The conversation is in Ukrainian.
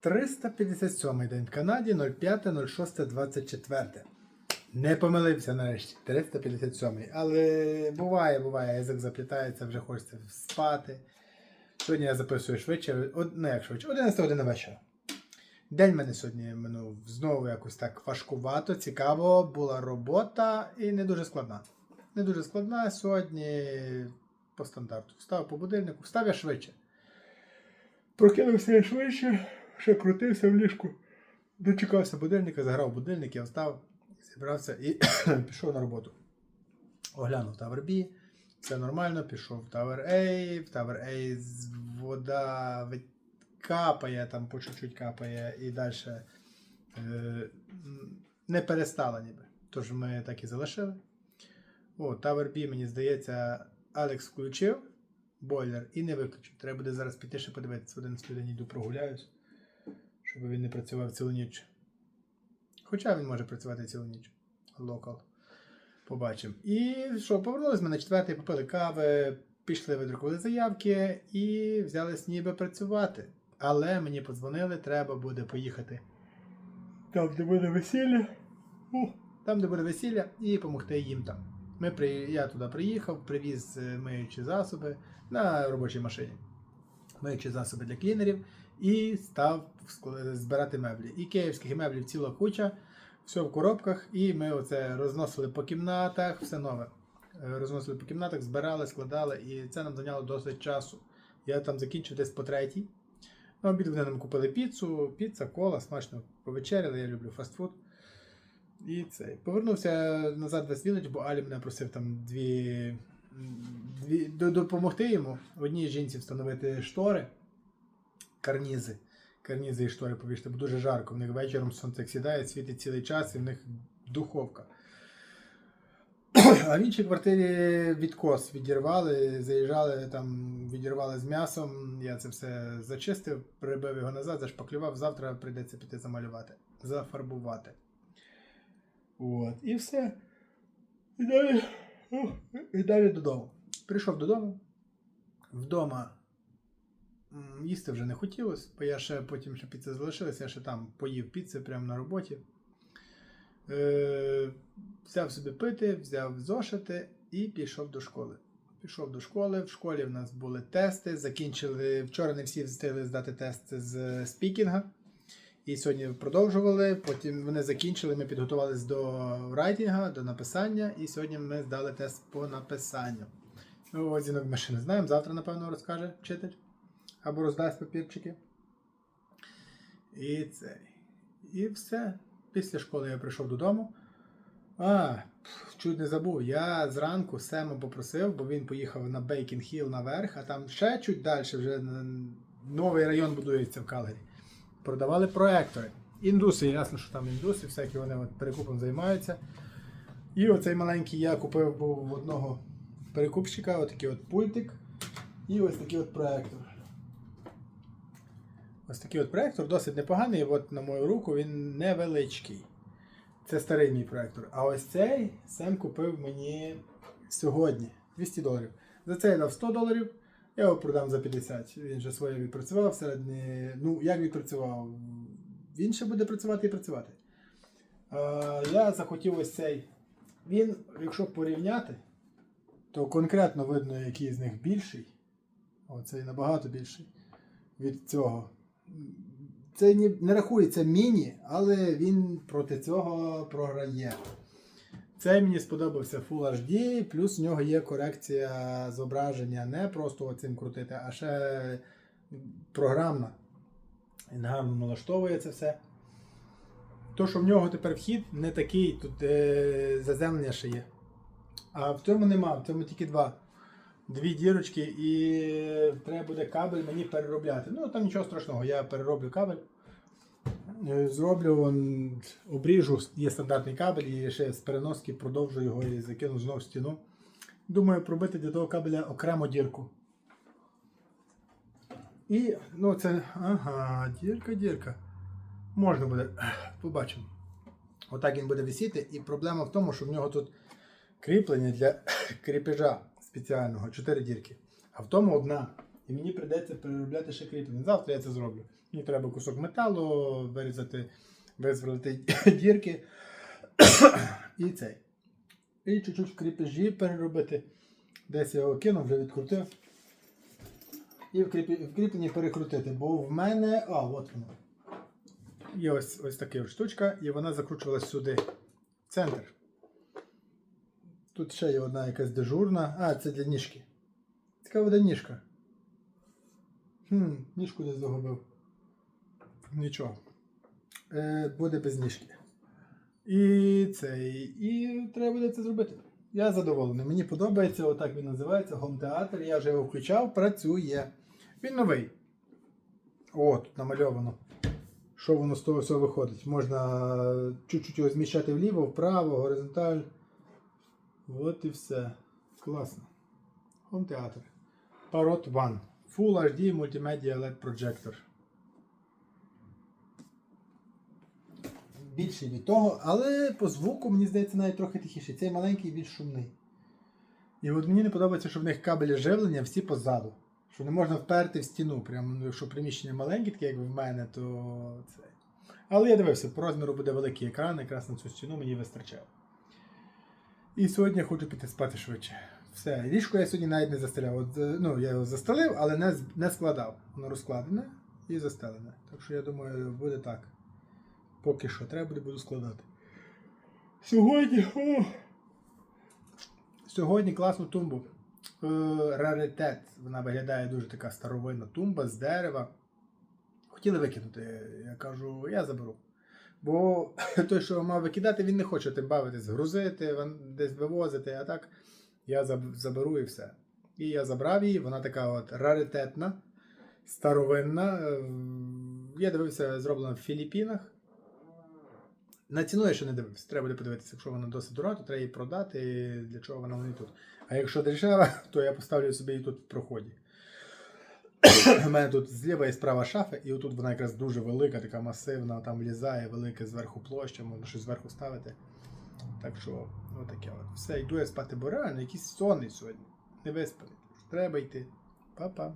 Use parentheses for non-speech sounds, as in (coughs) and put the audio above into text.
357 день в Канаді 05.06.24. Не помилився нарешті. 357. Але буває, буває, язик заплітається, вже хочеться спати. Сьогодні я записую швидше, ну як швидше, 11 година вечора. День мене сьогодні минув знову якось так важкувато, цікаво, була робота і не дуже складна. Не дуже складна сьогодні по стандарту. Встав по будильнику, встав я швидше. Прокинувся я швидше, ще крутився в ліжку. Дочекався будильника, заграв будильник, я встав, зібрався і (coughs) пішов на роботу. Оглянув Tower B, все нормально, пішов в Tower A, в Tower A вода капає, там по чуть-чуть капає і далі е, не перестала ніби. Тож ми так і залишили. О, Tower B, мені здається, Алекс включив бойлер і не виключив. Треба буде зараз піти ще подивитися. В 11 годині йду прогуляюсь, щоб він не працював цілу ніч. Хоча він може працювати цілу ніч. Локал. Побачимо. І що, повернулись ми на четвертий, попили кави, пішли, видрукували заявки і взялись ніби працювати. Але мені подзвонили, треба буде поїхати там, де буде весілля. О, там, де буде весілля, і допомогти їм там. Ми при... Я туди приїхав, привіз е, миючі засоби на робочій машині. Миючі засоби для клінерів і став збирати меблі. І київських меблів ціла куча, все в коробках, і ми оце розносили по кімнатах, все нове. Е, Розносили по кімнатах, збирали, складали, і це нам зайняло досить часу. Я там закінчив десь по третій. На обід вони нам купили піцу, піца, кола, смачно повечеряли, я люблю фастфуд. І цей. Повернувся назад в West бо Алі мене просив там дві, дві допомогти йому одній жінці встановити штори, карнізи. Карнізи і штори повішати, бо дуже жарко. В них вечором сонце сідає, світить цілий час, і в них духовка. А в іншій квартирі відкос відірвали, заїжджали там, відірвали з м'ясом. Я це все зачистив, прибив його назад, зашпаклював. Завтра прийдеться піти замалювати, зафарбувати. От, і все. І далі, і далі додому. Прийшов додому. Вдома їсти вже не хотілося, бо я ще потім ще піца залишилася, я ще там поїв піци прямо на роботі. Е, взяв собі пити, взяв зошити і пішов до школи. Пішов до школи. В школі в нас були тести. Закінчили. Вчора не всі встигли здати тест з спікінга. І сьогодні продовжували. Потім вони закінчили. Ми підготувалися до райтінга, до написання. І сьогодні ми здали тест по написанню. Ну, Оцінок ми ще не знаємо. Завтра, напевно, розкаже вчитель. Або роздасть папірчики. І цей. І все. Після школи я прийшов додому. А, чуть не забув. Я зранку Сема попросив, бо він поїхав на Бейкін Хіл наверх, а там ще чуть далі вже новий район будується в Калгарі. Продавали проектори. Індуси, ясно, що там індуси, всякі вони перекупом займаються. І оцей маленький я купив був в одного перекупщика, отакий от пультик. І ось такий от проектор. Ось такий от проектор, досить непоганий. От на мою руку він невеличкий. Це старий мій проектор. А ось цей Сем купив мені сьогодні 200 доларів. За це я дав 100 доларів, я його продам за 50. Він же своє відпрацював всередині. Ну, як відпрацював? Він ще буде працювати і працювати. Е, я захотів ось цей. Він, якщо порівняти, то конкретно видно, який з них більший. Оцей набагато більший від цього. Це не, рахується міні, але він проти цього програє. Цей мені сподобався Full HD, плюс в нього є корекція зображення не просто оцим крутити, а ще програмна. Він гарно налаштовує це все. То, що в нього тепер вхід не такий, тут е, заземлення ще є. А в цьому нема, в цьому тільки два. Дві дірочки і треба буде кабель мені переробляти. Ну там нічого страшного, я перероблю кабель. Е, Зроблю, вон, обріжу, є стандартний кабель і ще з переноски продовжу його і закину знову в стіну. Думаю, пробити для того кабеля окрему дірку. І, ну це, ага, дірка, дірка. Можна буде, побачимо. Отак він буде висіти. І проблема в тому, що в нього тут кріплення для кріпежа спеціального, 4 дірки. А в тому одна. І мені прийдеться переробляти ще кріплення. Завтра я це зроблю. Мені треба кусок металу, вирізати, визволити (coughs) дірки. (coughs) і цей. І чуть-чуть кріпежі переробити. Десь я його кинув, вже відкрутив. І в кріпленні перекрутити. Бо в мене. А, от воно. Є ось, ось така штучка, і вона закручувалась сюди. В центр. Тут ще є одна якась дежурна. А, це для ніжки. Цікава буде ніжка. Хм, ніжку десь загубив. Нічого. Е, буде без ніжки. І цей. І треба буде це зробити. Я задоволений. Мені подобається, отак він називається Theater. Я вже його включав, працює. Він новий. О, тут намальовано. Що воно з того всього виходить? Можна чуть-чуть його зміщати вліво, вправо, горизонталь. От і все. Класно. Home Theater. Parrot One. Full HD Multimedia LED Projector. Більший від того, але по звуку, мені здається, навіть трохи тихіший. Цей маленький більш шумний. І от мені не подобається, що в них кабелі живлення всі позаду. Що не можна вперти в стіну. Прямо, ну, якщо приміщення маленьке, таке, як в мене, то це. Але я дивився, по розміру буде великий екран, якраз на цю стіну мені вистачає. І сьогодні хочу піти спати швидше. Все, ліжко я сьогодні навіть не застеляв. От, е, ну, я його застелив, але не, не складав. Воно розкладене і застелене. Так що я думаю, буде так. Поки що, треба буде буду складати. Сьогодні. О, сьогодні класну тумбу. Е, раритет. Вона виглядає дуже така старовинна тумба з дерева. Хотіли викинути. Я кажу, я заберу. Бо (laughs) той, що мав викидати, він не хоче тим бавитись, грузити, десь вивозити, а так я заберу і все. І я забрав її, вона така от раритетна, старовинна. Е, Я дивився, зроблена в Філіппінах. На ціну я ще не дивився. Треба буде подивитися, якщо вона досить дорога, то треба її продати, для чого вона мені тут. А якщо дешева, (laughs) то я поставлю собі її тут в проході. (coughs) У мене тут зліва і справа шафа, і отут вона якраз дуже велика, така масивна, там влізає, велика зверху площа, можна щось зверху ставити. Так що, отаке от. Все, йду я спати, бо реально якийсь сонний сьогодні. Не виспаний. Треба йти. Па-па.